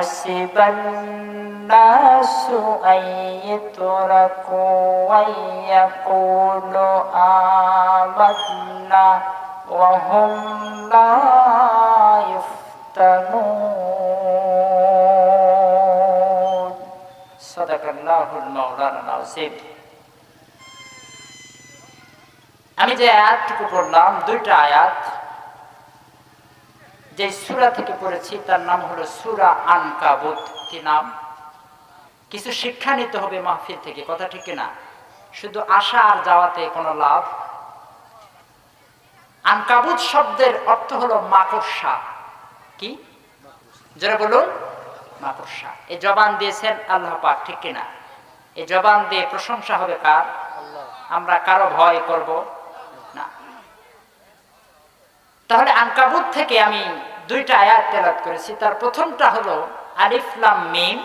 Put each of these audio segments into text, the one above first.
أحسب الناس أن يتركوا وأن يقولوا آمنا وهم لا يفتنون صدق الله المولانا العظيم আমি যে আয়াতটুকু পড়লাম দুইটা আয়াত যে সুরা থেকে পড়েছি, তার নাম হলো সুরা আনকাবুত। কি নাম? কিছু শিক্ষা নিতে হবে মাহফিল থেকে, কথা ঠিক না শুধু আসা আর যাওয়াতে কোনো লাভ? আনকাবুত শব্দের অর্থ হলো মাকড়সা। কি? যারা বলুন। মাকড়সা। এই জবান দিয়েছেন আল্লাহ পাক, ঠিক কিনা? এই জবান দিয়ে প্রশংসা হবে কার? আমরা কারও ভয় করব না। তাহলে আনকাবুত থেকে আমি দুইটা আয়াত তেলাত করেছি। তার প্রথমটা হলো আলিফলাম মিম।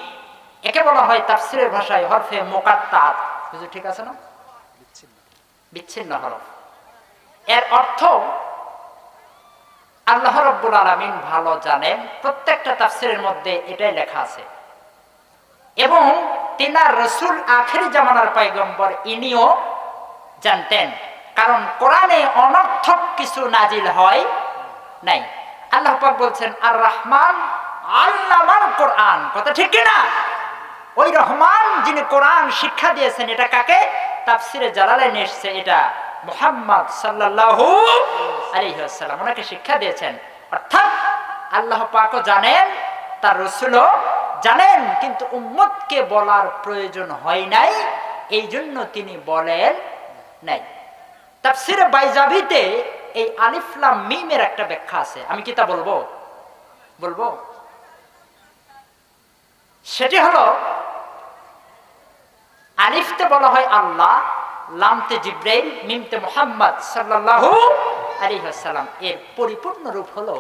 একে বলা হয় তাফসিরের ভাষায় হরফে মোকাত্তাত বুঝলি ঠিক আছে না? বিচ্ছিন্ন হরফ। এর অর্থ, আল্লাহ রব্বুল আলমিন ভালো জানেন, প্রত্যেকটা তাফসিরের মধ্যে এটাই লেখা আছে। এবং তিনার রসুল আখেরি জামানার পাইগম্বর ইনিও জানতেন। কারণ কোরআনে অনর্থক কিছু নাজিল হয় নাই। আল্লাহ পাক বলছেন আর রহমান আল্লামাল কোরআন। কথা ঠিক না ওই রহমান যিনি কোরআন শিক্ষা দিয়েছেন, এটা কাকে? তাফসিরে জালালাইন এসছে এটা মুহাম্মদ সাল্লাল্লাহু আলাইহি ওয়াসাল্লাম। ওনাকে শিক্ষা দিয়েছেন। অর্থাৎ আল্লাহ পাকও জানেন, তার রসুলও জানেন, কিন্তু উম্মতকে বলার প্রয়োজন হয় নাই এই জন্য তিনি বলেন নাই। তাফসিরে বাইজাবিতে এই আলিফলাম মিমের একটা ব্যাখ্যা আছে। আমি কি তা বলব? বলব? সেটি হলো, আলিফতে বলা হয় আল্লাহ, লামতে জিব্রাইল, মিমতে মোহাম্মদ সাল্লাল্লাহু আলাইহি ওয়াসাল্লাম। এর পরিপূর্ণ রূপ হলো,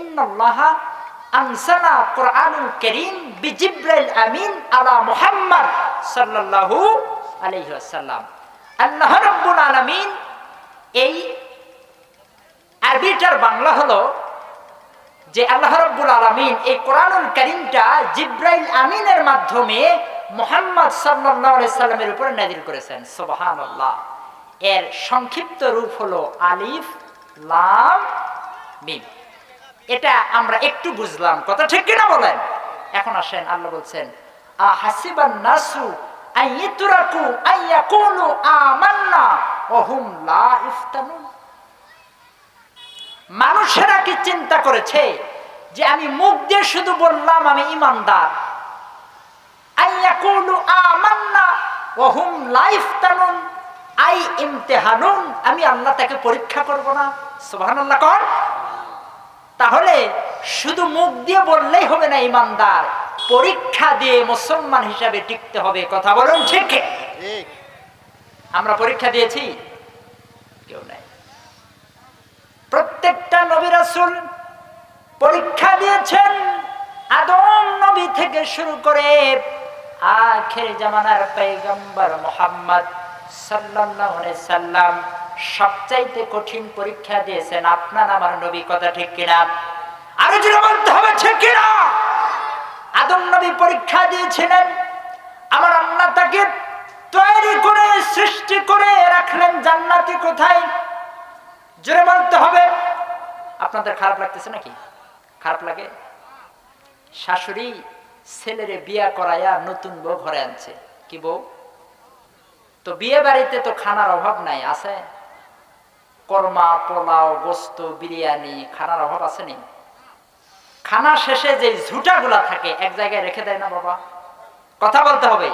ইন্নাল্লাহা আনসালা কোরআনুল কারীম আমিন আলা মুহাম্মদ সাল্লাল্লাহু আলাইহি ওয়াসাল্লাম। আল্লাহ এই আরবিটার বাংলা হলো যে আল্লাহ রব্বুল আলমিন এই কোরআনুল করিমটা জিব্রাইল আমিনের মাধ্যমে মোহাম্মদ সাল্লামের উপরে নাজিল করেছেন। সোবাহান এর সংক্ষিপ্ত রূপ হলো আলিফ, লাম, মিম। এটা আমরা একটু বুঝলাম। কথা ঠিক কিনা বলেন? এখন আসেন, আল্লাহ বলছেন হাসিবান নাসু আইয়াকুলু আমান্না ওয়া হুম লা ইফতানুন। মানুষেরা কি চিন্তা করেছে যে আমি মুখ দিয়ে শুধু বললাম আমি ইমানদার? আই ইমতিহানুন। আমি আল্লাহ তাকে পরীক্ষা করব না। কর। তাহলে শুধু মুখ দিয়ে বললেই হবে না ইমানদার। পরীক্ষা দিয়ে মুসলমান হিসাবে টিকতে হবে। কথা বলুন ঠিক। আমরা পরীক্ষা দিয়েছি। কেউ নাই। প্রত্যেকটা নবী রাসুল পরীক্ষা দিয়েছেন, আদম নবী থেকে শুরু করে আখের জামানার পেগম্বর মোহাম্মদ সাল্লাম সবচাইতে কঠিন পরীক্ষা দিয়েছেন। আপনার আমার নবী কথা ঠিক কিনা? আরও জোরে বলতে হবে, ঠিক কিনা? পরীক্ষা দিয়েছিলেন, আমার আল্লাহ তাকে তৈরি করে, সৃষ্টি করে রাখলেন জান্নাতি কোথায়? জোরে বলতে হবে। আপনাদের খারাপ লাগতেছে নাকি? খারাপ লাগে? শাশুড়ি ছেলেরে বিয়া করাইয়া নতুন বউ ঘরে আনছে। কি বউ? তো বিয়ে বাড়িতে তো খানার অভাব নাই, আছে? কর্মা, পোলাও, গোস্ত, বিরিয়ানি, খানার অভাব আছে নি? খানা শেষে যে ঝুটাগুলা থাকে, এক জায়গায় রেখে দেয় না বাবা? কথা বলতে হবে।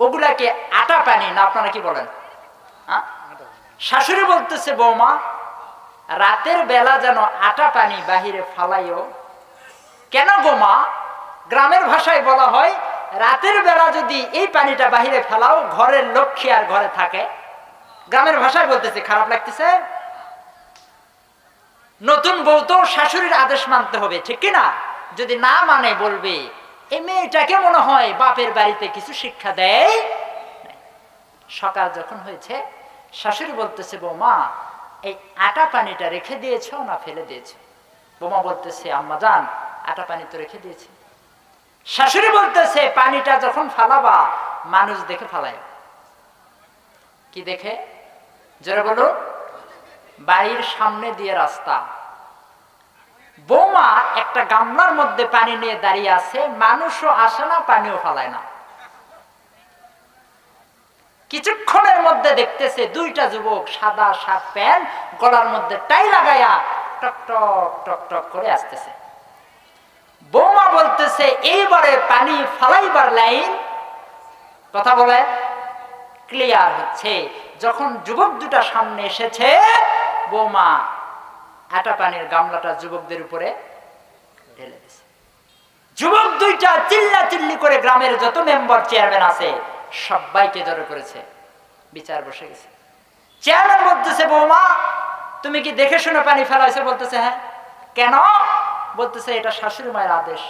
ওগুলাকে আটা পানি না, আপনারা কি বলেন? শাশুড়ি বলতেছে, বৌমা, রাতের বেলা যেন আটা পানি বাহিরে ফালাইও। কেন গোমা গ্রামের ভাষায় বলা হয়, রাতের বেলা যদি এই পানিটা বাহিরে ফেলাও, ঘরের লক্ষ্মী আর ঘরে থাকে। গ্রামের ভাষায় বলতেছে, খারাপ লাগতেছে? নতুন বউ তো শাশুড়ির আদেশ মানতে হবে, ঠিক কি না যদি না মানে বলবে এই মেয়েটাকে মনে হয় বাপের বাড়িতে কিছু শিক্ষা দেয়? সকাল যখন হয়েছে শাশুড়ি বলতেছে, বৌমা, এই আটা পানিটা রেখে দিয়েছ না ফেলে দিয়েছ? বোমা বলতেছে, আম্মা যান আটা পানি তো রেখে দিয়েছি। শাশুড়ি বলতেছে, পানিটা যখন ফালাবা, মানুষ দেখে ফালায় কি দেখে? জোরে বলো। বাড়ির সামনে দিয়ে রাস্তা। বৌমা একটা গামলার মধ্যে পানি নিয়ে দাঁড়িয়ে আছে, মানুষও আসে না, পানিও ফালায় না। কিছুক্ষণের মধ্যে দেখতেছে দুইটা যুবক সাদা শার্ট প্যান্ট, গলার মধ্যে টাই লাগাইয়া টক টক টক টক করে আসতেছে। বৌমা বলতেছে, এইবারে পানি ফালাইবার লাইন। কথা বলে, ক্লিয়ার হচ্ছে। যখন যুবক দুটা সামনে এসেছে, বৌমা আটা পানির গামলাটা যুবকদের উপরে ঢেলে দিছে। যুবক দুইটা চিল্লা চিল্লি করে গ্রামের যত মেম্বার চেয়ারম্যান আছে সবাইকে জড়ো করেছে। বিচার বসে গেছে। চেয়ারম্যান বলতেছে বৌমা, তুমি কি দেখে শুনে পানি ফেলাইছে? বলতেছে হ্যাঁ। কেন? বলতেছে, এটা শাশুড়ি মায়ের আদেশ।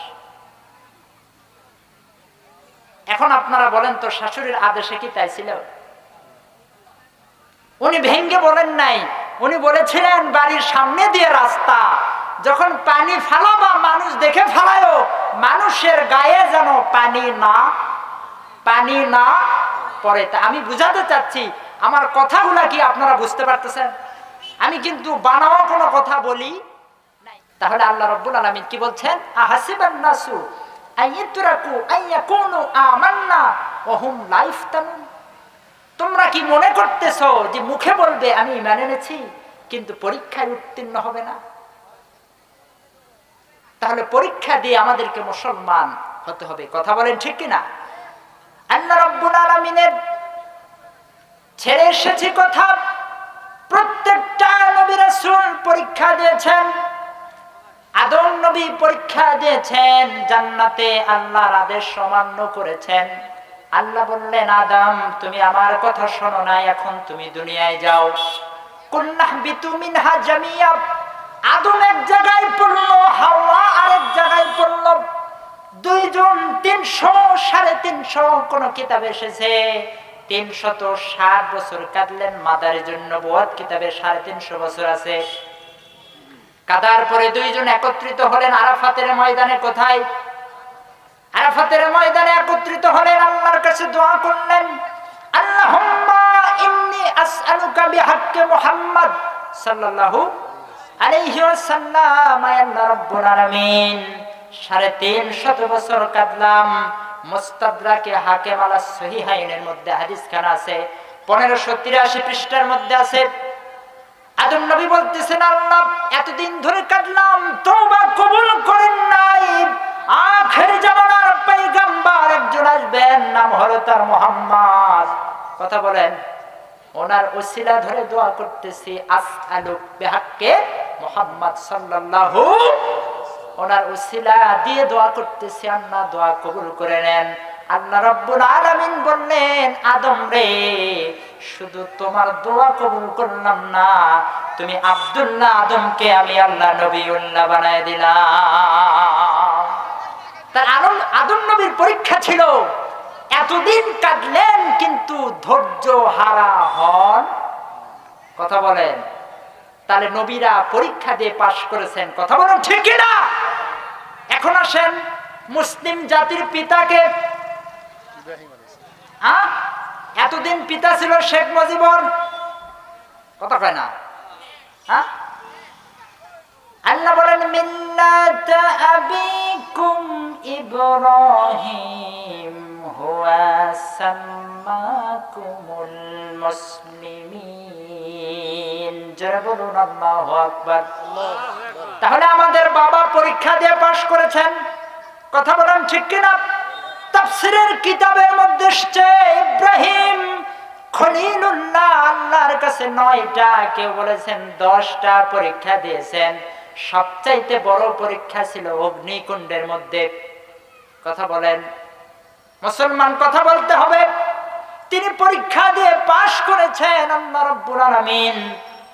এখন আপনারা বলেন তো, শাশুড়ির আদেশে কি তাই ছিল? উনি ভেঙ্গে বলেন নাই। উনি বলেছিলেন, বাড়ির সামনে দিয়ে রাস্তা। যখন পানি ফেলাবা, মানুষ দেখে ফেলায়ও, মানুষের গায়ে যেন পানি না পানি না পড়ে তা আমি বুঝাতে চাচ্ছি আমার কথাগুলা কি আপনারা বুঝতে পারতেছেন? আমি কিন্তু বানাওয়া কোনো কথা বলি। তাহলে আল্লাহ রব্বুল আলমিন কি বলছেন? আহাসিবান নাসু আইয়ুতরাকু আইয়াকুনু আমান্না তোমরা কি মনে করতেছ যে মুখে বলবে আমি ইমান এনেছি কিন্তু পরীক্ষায় উত্তীর্ণ হবে না? তাহলে পরীক্ষা দিয়ে আমাদেরকে মুসলমান হতে হবে। কথা বলেন ঠিক কিনা? আল্লাহ রব্বুল আলমিনের ছেড়ে এসেছি কথা প্রত্যেকটা নবী পরীক্ষা দিয়েছেন, আদম নবী পরীক্ষা দিয়েছেন, জান্নাতে আল্লাহর আদেশ অমান্য করেছেন। আল্লাহ বললেন, আদম, তুমি আমার কথা শোনো না, এখন তুমি দুনিয়ায় যাও। কুল্লাহ বিতু মিনহা জামিয়া, আদম এক জায়গায় পড়ল, হাওয়া আরেক জায়গায় পড়ল দুইজন তিনশো, সাড়ে তিনশো কোন কিতাব এসেছে। তিনশত ষাট বছর কাঁদলেন মাদারের জন্য, বোয়াত কিতাবে সাড়ে তিনশো বছর আছে। কাদার পরে দুইজন একত্রিত হলেন আরাফাতের ময়দানে কোথায়? আরাফাতের ময়দানে একত্রিত হলেন, আল্লাহর কাছে দোয়া করলেন, আল্লাহুম্মা ইন্নী আসআলুকা বিহাক্কি মুহাম্মদ সাল্লাল্লাহু আলাইহি ওয়াসাল্লাম আল্লাহ রাব্বুল আলামিন। সাড়ে তিন শত বছর কাঁদলাম। মুস্তাদরাকে হাকিম আলা সহিহাইনের মধ্যে হাদিস খানা আছে, পনেরোশো তিরাশি পৃষ্ঠার মধ্যে আছে। আল্লাহ মোহাম্মদ। কথা বলেন, ওনার ধরে দোয়া করতেছি সাল্লাল্লাহু ওনার ওসিলা দিয়ে দোয়া করতেছি, আল্লাহ দোয়া কবুল করে নেন। আল্লাহ রব্বুল আলামিন বললেন, আদম রে, শুধু তোমার দোয়া কবুল করলাম না, তুমি আব্দুল্লাহ আদমকে আমি আল্লাহ নবীউল্লাহ বানায় দিলাম। তার আদম আদম নবীর পরীক্ষা ছিল, এতদিন কাটলেন কিন্তু ধৈর্য হারা হন। কথা বলেন। তাহলে নবীরা পরীক্ষা দিয়ে পাশ করেছেন, কথা বলেন ঠিক না এখন আসেন মুসলিম জাতির পিতাকে। হ্যাঁ? এতদিন পিতা ছিল শেখ মুজিবর। কথা কয় না? হ্যাঁ? আল্লাহ বলেন, মিল্লাত আবিকুম ইব্রাহিম, হুয়া সাম্মাকুমুল মুসলিমিন। জোরে বলুন, আল্লাহু আকবার। তাহলে আমাদের বাবা পরীক্ষা দিয়ে পাশ করেছেন। কথা বলেন ঠিক কিনা? তাফসিরের কিতাবের মধ্যে এসছে, ইব্রাহিম খলিলুল্লাহ আল্লাহর কাছে নয়টা কেউ বলেছেন, দশটা পরীক্ষা দিয়েছেন। সবচাইতে বড় পরীক্ষা ছিল অগ্নিকুণ্ডের মধ্যে। কথা বলেন, মুসলমান কথা বলতে হবে। তিনি পরীক্ষা দিয়ে পাশ করেছেন, আল্লাহ রাব্বুল আলামিন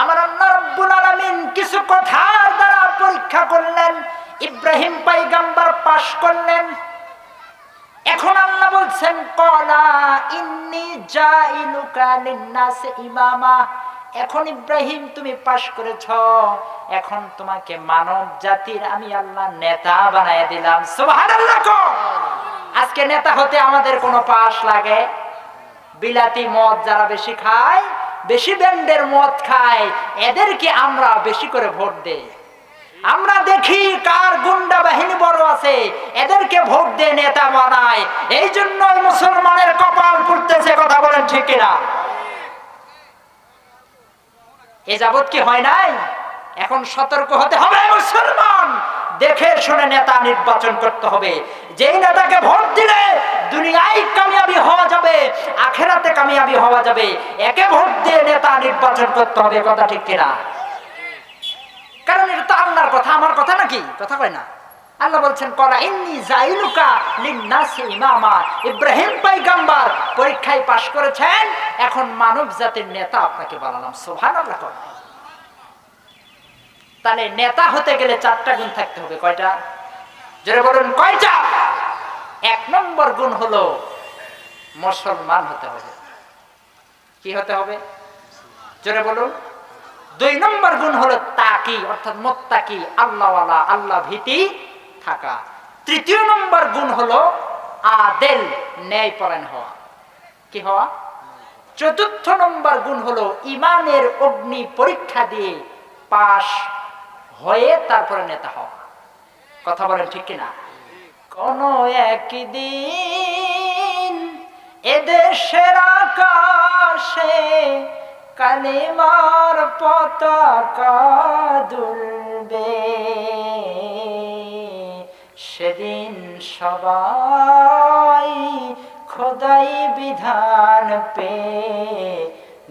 আমার আল্লাহ রাব্বুল কিছু কথার দ্বারা পরীক্ষা করলেন, ইব্রাহিম পাইগাম্বার পাশ করলেন। এখন আল্লাহ বলছেন, কলা ইন্নি জাইলুকা লিন্নাস ইমামা। এখন ইব্রাহিম, তুমি পাশ করেছ। এখন তোমাকে মানব জাতির আমি আল্লাহ নেতা বানায় দিলাম। সুবহানাল্লাহ আজকে নেতা হতে আমাদের কোনো পাশ লাগে? বিলাতি মদ যারা বেশি খায় বেশি ব্যান্ডের মদ খায়, এদেরকে আমরা বেশি করে ভোট দেই। আমরা দেখি কার গুন্ডা বাহিনী বড় আছে, এদেরকে ভোট দিয়ে নেতা বানায়। এই জন্য মুসলমানের কপাল পুড়তেছে কথা বলেন ঠিক কিনা? এ যাবৎ কি হয় নাই? এখন সতর্ক হতে হবে মুসলমান! দেখে শুনে নেতা নির্বাচন করতে হবে। যেই নেতাকে ভোট দিলে দুনিয়ায় কামিয়াবি হওয়া যাবে, আখেরাতে কামিয়াবি হওয়া যাবে। একে ভোট দিয়ে নেতা নির্বাচন করতে হবে, কথা ঠিক কিনা? কারণ এটা তো আল্লাহর কথা, আমার কথা নাকি? কথা কয় না। আল্লাহ বলছেন করা ইন্নি জাইলুকা লিন্নাসি ইমামা। ইব্রাহিম পয়গম্বর পরীক্ষায় পাশ করেছেন, এখন মানব জাতির নেতা আপনাকে বানালাম। সুবহানাল্লাহ। তাহলে নেতা হতে গেলে চারটা গুণ থাকতে হবে, কয়টা? জোরে বলুন, কয়টা? এক নম্বর গুণ হলো মুসলমান হতে হবে। কি হতে হবে? জোরে বলুন। দুই নম্বর গুণ হলো তাকি, অর্থাৎ মোত্তাকি, আল্লাহওয়ালা, আল্লাহ ভীতি থাকা। তৃতীয় নম্বর গুণ হলো আদেল ন্যায় পরায়ণ হওয়া। কি হওয়া? চতুর্থ নম্বর গুণ হলো ইমানের অগ্নি পরীক্ষা দিয়ে পাশ হয়ে তারপরে নেতা হওয়া। কথা বলেন ঠিক কিনা? কোন একদিন এদেশের আকাশে কালিমার পতাকা দুলবে। সেদিন সবাই খোদাই বিধান পে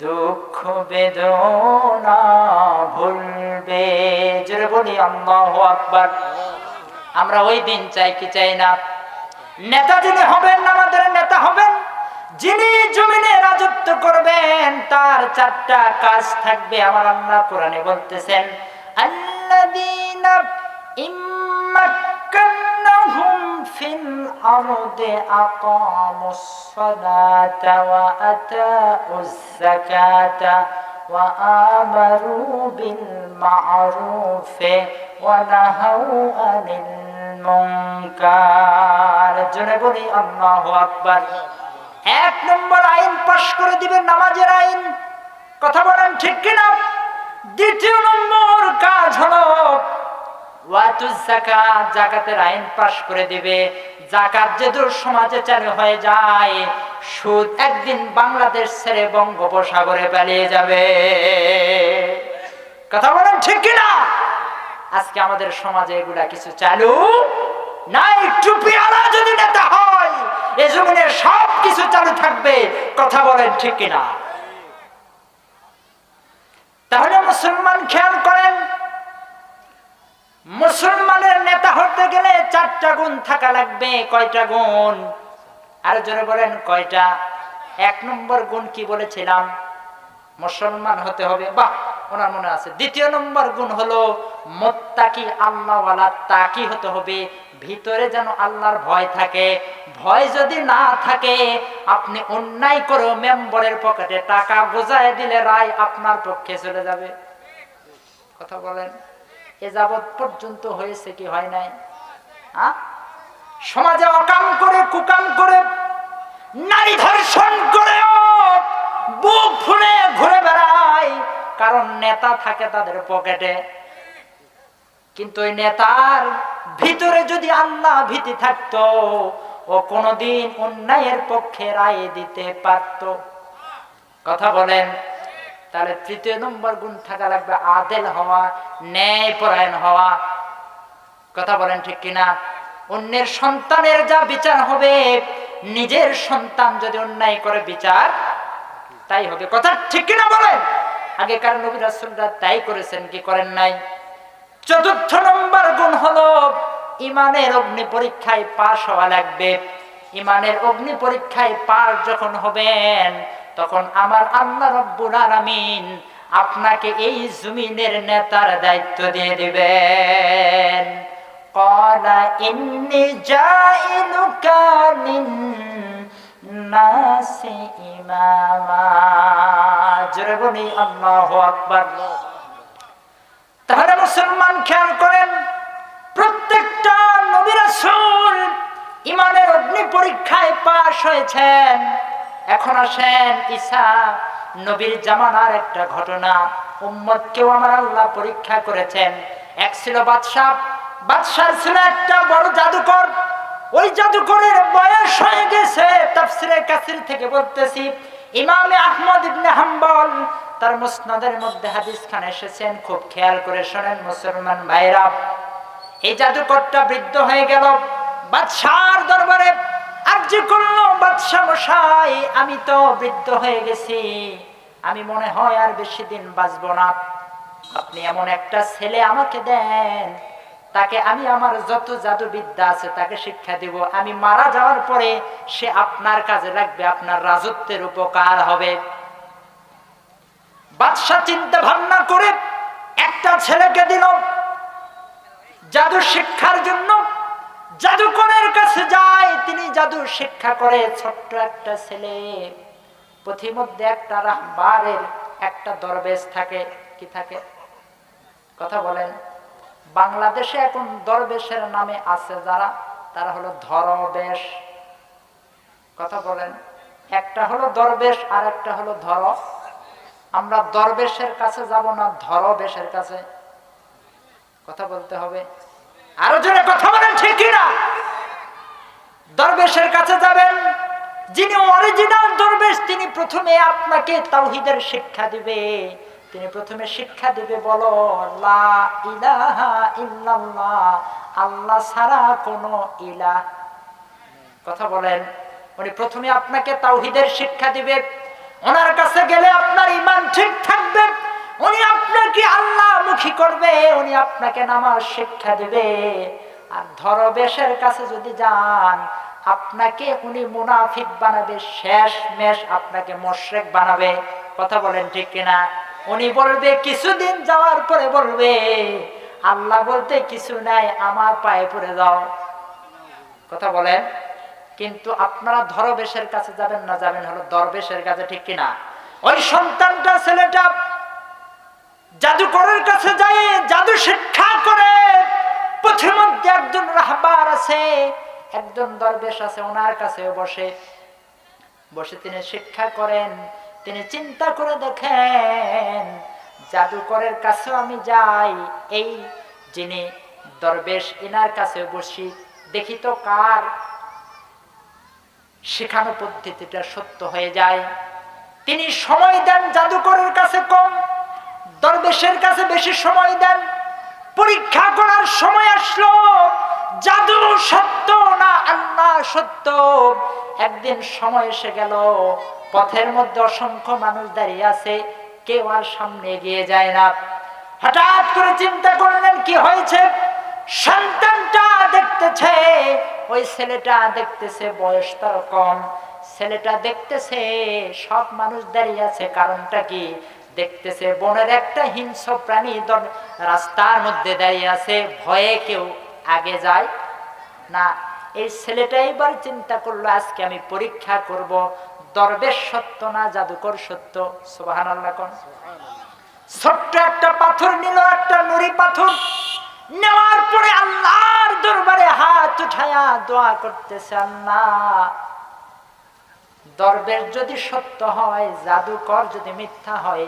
দুঃখ বেদনা ভুলবে। জোরে বলি, আল্লাহ আকবার। আমরা ওই দিন চাই কি চাই না? নেতা যিনি হবেন, আমাদের নেতা হবেন, যিনি জমিনে রাজত্ব করবেন, তার চারটা কাজ থাকবে আমার আল্লাহ কোরআনে বলতেছেন, আল্লাযীনা ইম্মাক্কান্নাহুম ফিল আরদি আকামুস সালাতা ওয়া আতাউস যাকাতা وآمروا بالمعروف ونهوا عن المنكر জোরে বলি আল্লাহু আকবার এক নম্বর আইন পাশ করে দিবেন নামাজের আইন কথা বলেন ঠিক কিনা দ্বিতীয় নম্বর কাজ হলো জাকাতের আইন পাশ করে দিবে। জাকাত যে দূর সমাজে চালু হয়ে যায়, সুদ একদিন বাংলাদেশ ছেড়ে বঙ্গোপসাগরে পালিয়ে যাবে। কথা বলেন ঠিক কিনা? আজকে আমাদের সমাজে এগুলা কিছু চালু নাই। টুপিওয়ালা যদি নেতা হয়, এ সব কিছু চালু থাকবে। কথা বলেন ঠিক কিনা? তাহলে মুসলমান খেয়াল মুসলমানের নেতা হতে গেলে চারটা গুণ থাকা লাগবে, কয়টা গুণ? আর জোরে বলেন, কয়টা? এক নম্বর গুণ কি বলেছিলাম? মুসলমান হতে হবে। বাহ, ওনার মনে আছে। দ্বিতীয় নম্বর গুণ হলো, মোত্তাকি আল্লাহওয়ালা তাকি হতে হবে। ভিতরে যেন আল্লাহর ভয় থাকে। ভয় যদি না থাকে, আপনি অন্যায় করে, মেম্বরের পকেটে টাকা বোঝায় দিলে রায় আপনার পক্ষে চলে যাবে। কথা বলেন। এ যাবৎ পর্যন্ত হয়েছে কি হয় নাই? আ? সমাজে অকাম করে, কুকাম করে, নারী ধর্ষণ করেও বুক ফুলে ঘুরে বেড়ায়। কারণ নেতা থাকে তাদের পকেটে। কিন্তু ওই নেতার ভিতরে যদি আল্লাহ ভীতি থাকতো, ও কোনদিন অন্যায়ের পক্ষে রায় দিতে পারত। কথা বলেন তাহলে তৃতীয় নম্বর গুণ থাকা লাগবে আদেল হওয়া ন্যায় পরায়ণ হওয়া। কথা বলেন ঠিক কিনা? অন্যের সন্তানের যা বিচার হবে, নিজের সন্তান যদি অন্যায় করে বিচার, তাই হবে। কথা ঠিক কিনা বলেন? আগেকার নবী রাসূলরা তাই করেছেন, কি করেন নাই? চতুর্থ নম্বর গুণ হলো, ইমানের অগ্নি পরীক্ষায় পাশ হওয়া লাগবে। ইমানের অগ্নি পরীক্ষায় পাশ যখন হবেন তখন আমার আল্লাহ রব্বুল আলামিন আপনাকে এই জমিনের নেতার দায়িত্ব দিয়ে দিবেন। কলা ইন্নি জাইলুকা নাসি ইমামা। জোরে বলি, আল্লাহু আকবার। তাহলে মুসলমান খেয়াল করেন, প্রত্যেকটা নবী রাসূল ইমানের অগ্নি পরীক্ষায় পাশ হয়েছেন। এখন আসেন ঈসা, নবীর জামানার একটা ঘটনা। উম্মতকেও আমার আল্লাহ পরীক্ষা করেছেন। এক ছিল বাদশাহ বাদশাহ ছিল একটা বড় জাদুকর। ওই জাদুকরের বয়স হয়ে গেছে, তাফসিরে কাসির থেকে বলতেছি। ইমামে আহমদ ইবনে হাম্বল, তার মুসনাদের মধ্যে হাদিস খান এসেছেন, খুব খেয়াল করে শোনেন মুসলমান ভাইরা। এই জাদুকরটা বৃদ্ধ হয়ে গেল। বাদশার দরবারে আর্জি করল, বাদশাহ মশাই, আমি তো বৃদ্ধ হয়ে গেছি। আমি মনে হয় আর বেশি দিন বাঁচবো না। আপনি এমন একটা ছেলে আমাকে দেন, তাকে আমি আমার যত জাদু বিদ্যা আছে তাকে শিক্ষা দিব। আমি মারা যাওয়ার পরে সে আপনার কাজে লাগবে, আপনার রাজত্বের উপকার হবে। বাদশাহ চিন্তা ভাবনা করে একটা ছেলেকে দিল জাদু শিক্ষার জন্য। জাদুকরের কাছে যায়। তিনি জাদু শিক্ষা করে ছোট্ট একটা ছেলে। পথিমধ্যে একটা রাহবারের একটা দরবেশ থাকে। কি থাকে? কথা বলেন। বাংলাদেশে এখন দরবেশের নামে আছে যারা। তারা হলো ধরবেশ। কথা বলেন। একটা হলো দরবেশ আর একটা হলো ধর। আমরা দরবেশের কাছে যাব না ধরবেশের কাছে? কথা বলতে হবে। আরও জোরে কথা বলেন, ঠিক কিনা? দরবেশের কাছে যাবেন, যিনি অরিজিনাল দরবেশ, তিনি প্রথমে আপনাকে তাওহিদের শিক্ষা দিবে। তিনি প্রথমে শিক্ষা দিবে, বলো আল্লাহ ছাড়া কোনো ইলাহ। কথা বলেন, উনি প্রথমে আপনাকে তাওহিদের শিক্ষা দিবে। ওনার কাছে গেলে আপনার ইমান ঠিক থাকবে। উনি আপনাকে আল্লাহ মুখী করবে, উনি আপনাকে নামাজ শিক্ষা দিবে। আর ধরবেশের কাছে যদি যান, আপনাকে উনি মুনাফিক বানাবে, শেষ মেশ আপনাকে মোশরেক বানাবে। কথা বলেন ঠিক কিনা? উনি বলবে, কিছুদিন যাওয়ার পরে বলবে, আল্লাহ বলতে কিছু নাই, আমার পায়ে পড়ে যাও। কথা বলেন? কিন্তু আপনারা ধরবেশের কাছে যাবেন না, যাবেন হলো দরবেশের কাছে, ঠিক কিনা? ওই সন্তানটা, ছেলেটা জাদুকরের কাছে যায় জাদু শিক্ষা করে। পথের মধ্যে একজন রাহবার আছে, একজন দরবেশ আছে, ওনার কাছে বসে। বসে তিনি শিক্ষা করেন, তিনি চিন্তা করে দেখেন, জাদুকরের কাছেও আমি যাই, এই যিনি দরবেশ, এনার কাছে বসি। দেখি তো কার শেখানো পদ্ধতিটা সত্য হয়ে যায়। তিনি সময় দেন জাদুকরের কাছে কম। দরবেশের কাছে বেশি সময় দেন। পরীক্ষা করার সময় আসলো। জাদু সত্য না আল্লাহ সত্য? একদিন সময় এসে গেল। পথের মধ্যে অসংখ্য মানুষ দাঁড়িয়ে আছে। কেউ আর সামনে এগিয়ে যায় না। হঠাৎ করে চিন্তা করলেন, কি হয়েছে? সন্তানটা দেখতেছে। ওই ছেলেটা দেখতেছে, বয়স তার কম। ছেলেটা দেখতেছে, সব মানুষ দাঁড়িয়ে আছে। কারণটা কি? দেখতেছে, বনের একটা হিংস্র প্রাণী রাস্তার মধ্যে দাঁড়িয়ে আছে, ভয়ে কেউ আগে যায় না। এই ছেলেটা এবার চিন্তা করল, আজকে আমি পরীক্ষা করব, দরবেশ সত্য না জাদুকর সত্য? সুবাহান আল্লাহ ছোট্ট একটা পাথর নিল, একটা নুড়ি পাথর। নেওয়ার পরে আল্লাহর দরবারে হাত উঠায়া দোয়া করতেছে, আল্লাহ দরবেশ যদি সত্য হয়, জাদুকর যদি মিথ্যা হয়,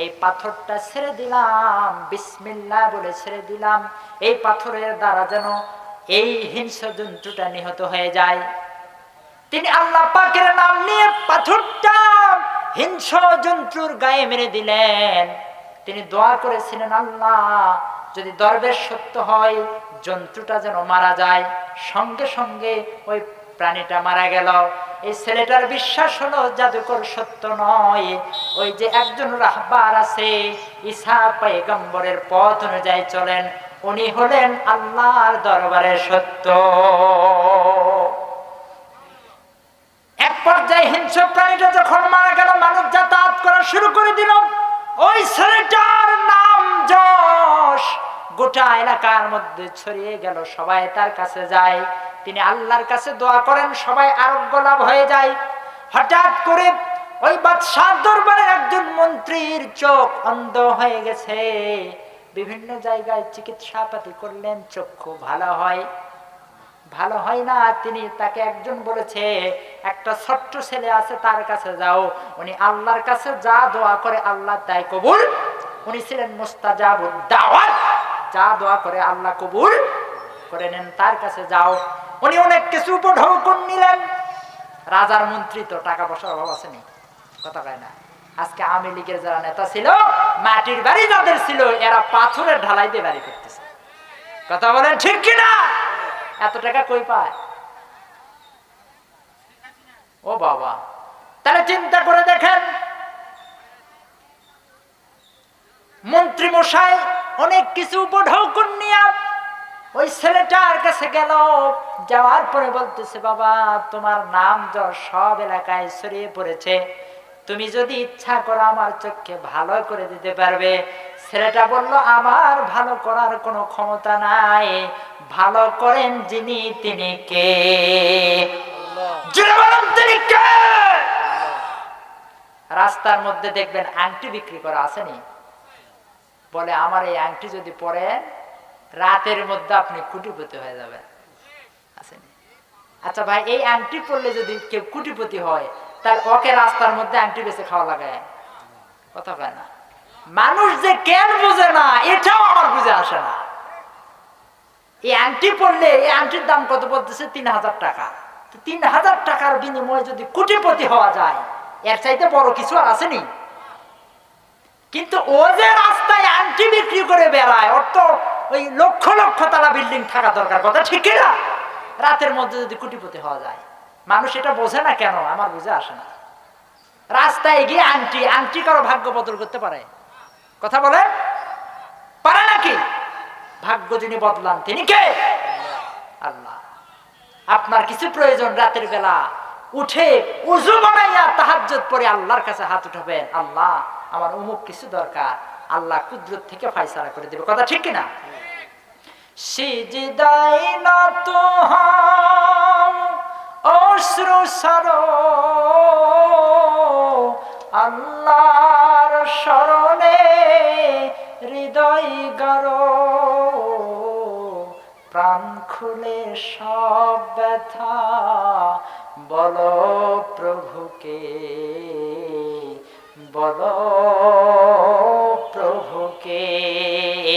এই পাথরটা ছেড়ে দিলাম, বিসমিল্লাহ বলে ছেড়ে দিলাম। এই পাথরের দ্বারা যেন এই হিংস্র জন্তুটা নিহত হয়ে যায়। তিনি আল্লাহ পাকের নাম নিয়ে পাথরটা হিংস্র জন্তুর গায়ে মেরে দিলেন। তিনি দোয়া করেছিলেন, আল্লাহ, যদি দরবেশ সত্য হয়, জন্তুটা যেন মারা যায়। সঙ্গে সঙ্গে ওই প্রাণীটা মারা গেল। এই ছেলেটার বিশ্বাস হলো জাদুকর সত্য নয়। ওই যে একজন রাহবার আছে, ঈসা পাইগম্বরের পথ অনুযায়ী চলেন। উনি হলেন আল্লাহর দরবারে সত্য। এক পর্যায়ে হিংস্র প্রাণীটা যখন মারা গেল, মানুষ যাতায়াত করা শুরু করে দিল। ওই ছেলেটার নাম যশ। গোটা এলাকার মধ্যে ছড়িয়ে গেল, সবাই তার কাছে যায়। তিনি আল্লাহর কাছে দোয়া করেন, সবাই আরোগ্য লাভ হয়ে যায়। হঠাৎ করে ওই বাদশাহ দরবারের একজন মন্ত্রীর চোখ অন্ধ হয়ে গেছে। বিভিন্ন জায়গায় চিকিৎসা পাতি করলেন চক্ষু ভালো হয়। ভালো হয় না, তিনি তাকে একজন বলেছে, একটা ছোট্ট ছেলে আছে, তার কাছে যাও। উনি আল্লাহর কাছে যা দোয়া করে, আল্লাহ তাই কবুল। উনি ছিলেন মুস্তাজাবুদ দাওয়াত। যা দোয়া করে, আল্লাহ কবুল করে নেন, তার কাছে যাও। উনি অনেক কিছু উপঢৌকন নিলেন। রাজার মন্ত্রী তো টাকা পয়সার অভাব আসেনি কথা কয় না। আজকে আওয়ামী লীগের যারা নেতা ছিল, মাটির বাড়ি যাদের ছিল, এরা পাথরের ঢালাই দিয়ে বাড়ি করতেছে। কথা বলেন ঠিক কিনা? এত টাকা কই পায়? ও বাবা, তাহলে চিন্তা করে দেখেন। মন্ত্রী মশাই অনেক কিছু উপঢৌকন নিয়ে ওই ছেলেটার কাছে গেল। যাওয়ার পরে বলতেছে বাবা তোমার নাম যশ সব এলাকায় ছড়িয়ে পড়েছে। তুমি যদি ইচ্ছা করো আমার চোখকে ভালো করে দিতে পারবে। ছেলেটা বলল আমার ভালো করার কোনো ক্ষমতা নাই। ভালো করেন যিনি তিনি কে? তিনি কে? রাস্তার মধ্যে দেখবেন আংটি বিক্রি করা আসেনি বলে আমার এই আংটি যদি পরেন রাতের মধ্যে আপনি কুটিপতি হয়ে যাবেন। আসেনি আচ্ছা ভাই, এই আংটি পরলে যদি কেউ কুটিপতি হয় তাহলে ওকে রাস্তার মধ্যে আংটি বেছে খাওয়া লাগায় কথা কয় না। মানুষ যে কেন বুঝে না, এটাও আমার বুঝে আসে না। এই আংটি পরলে, এই আংটির দাম কত বলতেছে তিন হাজার টাকা। তিন হাজার টাকার বিনিময়ে যদি কোটিপতি হওয়া যায়, এর চাইতে বড় কিছু আর আসেনি কিন্তু ও যে রাস্তায় আংটি বিক্রি করে বেড়ায় তো ওই লক্ষ লক্ষ তালা বিল্ডিং থাকা দরকার। কথা ঠিক না রাতের মধ্যে যদি কোটিপতি হওয়া যায়। মানুষ এটা বোঝে না কেন? আমার বুঝে আসে না। রাস্তায় গিয়ে আংটি আংটি কারও ভাগ্য বদল করতে পারে? কথা বলে? পারে নাকি? ভাগ্য যিনি বদলান, তিনি কে? আল্লাহ। আপনার কিছু প্রয়োজন রাতের বেলা। উঠে উজু বানাইয়া তাহাজ্জুদ পরে আল্লাহর কাছে হাত উঠাবেন। আল্লাহ, আমার অমুক কিছু দরকার। আল্লাহ কুদরত থেকে ফাইসালা করে দেবে। কথা ঠিক কিনা? সিজদাই না তো হাম অশ্রু সর। আল্লাহর স্মরণে হৃদয় গড় প্রাণ খুলে সব ব্যথা বলো প্রভুকে, বল প্রভুকে।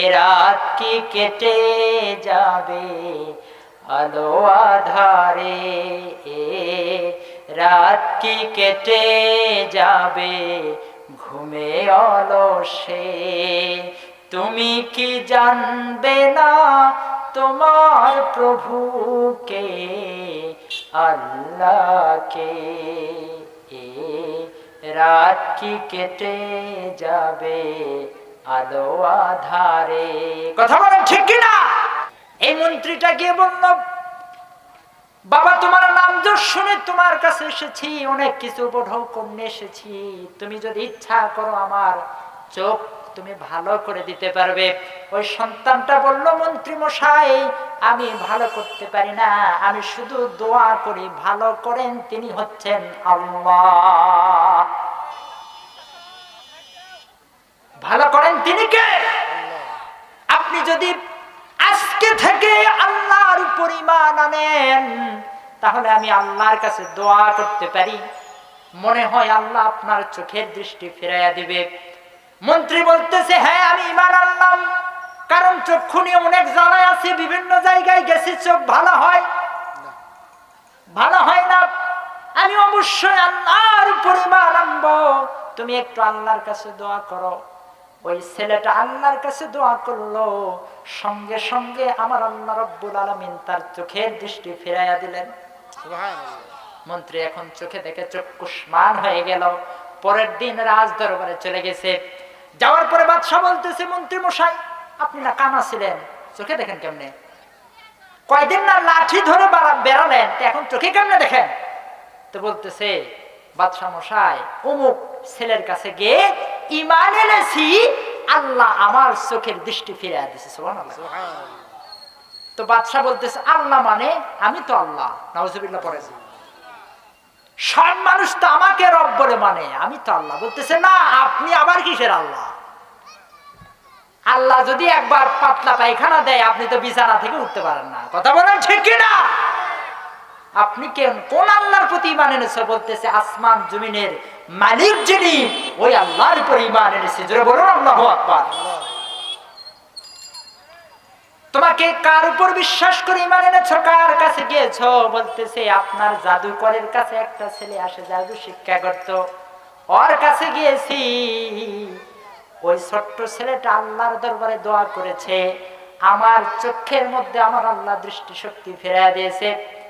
রাত কি কেটে যাবে? আলো আধারে এ রাত কি কেটে যাবে? ঘুমে অলসে। তুমি কি জানবে না তোমার প্রভুকে? আল্লাহকে। এ রাত কি কেটে যাবে? আলো আধারে। কথা বলেন ঠিক কিনা? এই মন্ত্রীটা গিয়ে বলল, বাবা, তোমার নাম যশ শুনে তোমার কাছে এসেছি, অনেক কিছু বোধ করে এসেছি। তুমি যদি ইচ্ছা করো আমার চোখ তুমি ভালো করে দিতে পারবে। ওই সন্তানটা বলল, মন্ত্রী মশাই, আমি ভালো করতে পারি না। আমি শুধু দোয়া করি, ভালো করেন তিনি হচ্ছেন আল্লাহ। ভালো করেন তিনি কে? আপনি যদি আজকে থেকে আল্লাহর পরিমাণ আনেন, তাহলে আমি আল্লাহর কাছে দোয়া করতে পারি। মনে হয় আল্লাহ আপনার চোখের দৃষ্টি ফিরাইয়া দিবে। মন্ত্রী বলতেছে হ্যাঁ আমি ইমান আনলাম। কারণ চক্ষু নিয়ে অনেক জ্বালায় আছে, বিভিন্ন জায়গায় গেছি, চোখ ভালো হয়। ভালো হয় না। আমি অবশ্যই আল্লাহর পরিমাণ আনব। তুমি একটু আল্লাহর কাছে দোয়া করো। ওই ছেলেটা আল্লাহর কাছে দোয়া করল সঙ্গে সঙ্গে আমার আল্লাহ রব্বুল আলমিন তার চোখের দৃষ্টি ফিরাইয়া দিলেন। মন্ত্রী এখন চোখে দেখে চোখ কুষ্মান হয়ে গেল। পরের দিন রাজ দরবারে চলে গেছে। যাওয়ার পরে বাদশাহ বলতেছে মন্ত্রী মশাই আপনি না কানা ছিলেন? চোখে দেখেন কেমনে? কয়দিন না লাঠি ধরে বাড়া- বেড়ালেন এখন চোখে কেমনে দেখেন? তো বলতেছে বাদশাহ মশাই অমুক ছেলের কাছে গিয়ে ইমান এনেছি, আল্লাহ আমার চোখের দৃষ্টি ফিরে দিছে তো বাদশাহ বলতেছে, আল্লাহ মানে আমি তো আল্লাহ নওয়াজুবিল্লাহ পড়েছি সব মানুষ তো আমাকে রব বলে মানে আমি তো আল্লাহ। বলতেছে, না, আপনি আবার কিসের আল্লাহ? আল্লাহ যদি একবার পাতলা পায়খানা দেয়, আপনি তো বিছানা থেকে উঠতে পারেন না। কথা বলেন ঠিক কিনা? আপনি কেন কোন আল্লাহর প্রতি ইমান এনেছে? বলতেছে, আসমান জমিনের মালিক যিনি, ওই আল্লাহর উপর ইমান এনেছে। জোরে বলুন, আল্লাহ আকবার। তোমাকে কার উপর বিশ্বাস করে ইমান এনেছো? কার কাছে গিয়েছো? বলতেছে, আপনার জাদুকরের কাছে একটা ছেলে আসে, জাদু শিক্ষা করত। ওর কাছে গিয়েছি। ওই ছোট্ট ছেলেটা আল্লাহর দরবারে দোয়া করেছে। আমার চোখের মধ্যে আমার আল্লাহ দৃষ্টি শক্তি ফেরা দিয়েছে।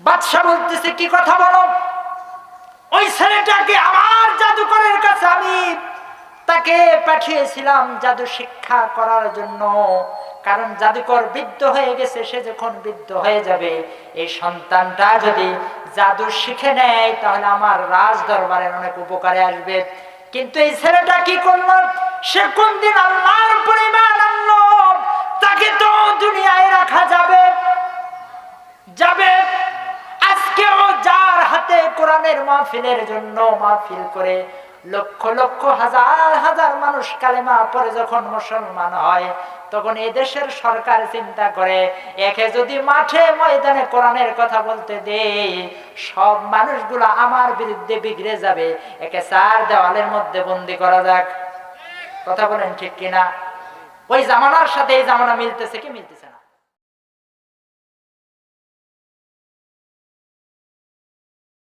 বাদশাহ বলতেছে, কি কথা বলো? ওই ছেলেটাকে আমার জাদুকরের কাছে আমি তাকে পাঠিয়েছিলাম জাদু শিক্ষা করার জন্য। কারণ জাদুকর বৃদ্ধ হয়ে গেছে, সে যখন বৃদ্ধ হয়ে যাবে, এই সন্তানটা যদি জাদু শিখে নেয়, তাহলে আমার রাজ দরবারের অনেক উপকারে আসবে। কিন্তু এই ছেলেটা কি করল? সে কোন দিন আল্লাহর পরিমাণ আনলো? তাকে তো দুনিয়ায় রাখা যাবে। যাবে আজকেও যার হাতে কোরআনের মাহফিলের জন্য মাহফিল করে লক্ষ লক্ষ হাজার হাজার মানুষ কালেমা পরে যখন মুসলমান হয়, তখন এই দেশের সরকার চিন্তা করে, একে যদি মাঠে ময়দানে কোরআনের কথা বলতে দে সব মানুষগুলো আমার বিরুদ্ধে বিগড়ে যাবে। একে চার দেওয়ালের মধ্যে বন্দি করা যাক। কথা বলেন ঠিক কিনা? ওই জামানার সাথে এই জামানা মিলতেছে, কি মিলতেছে?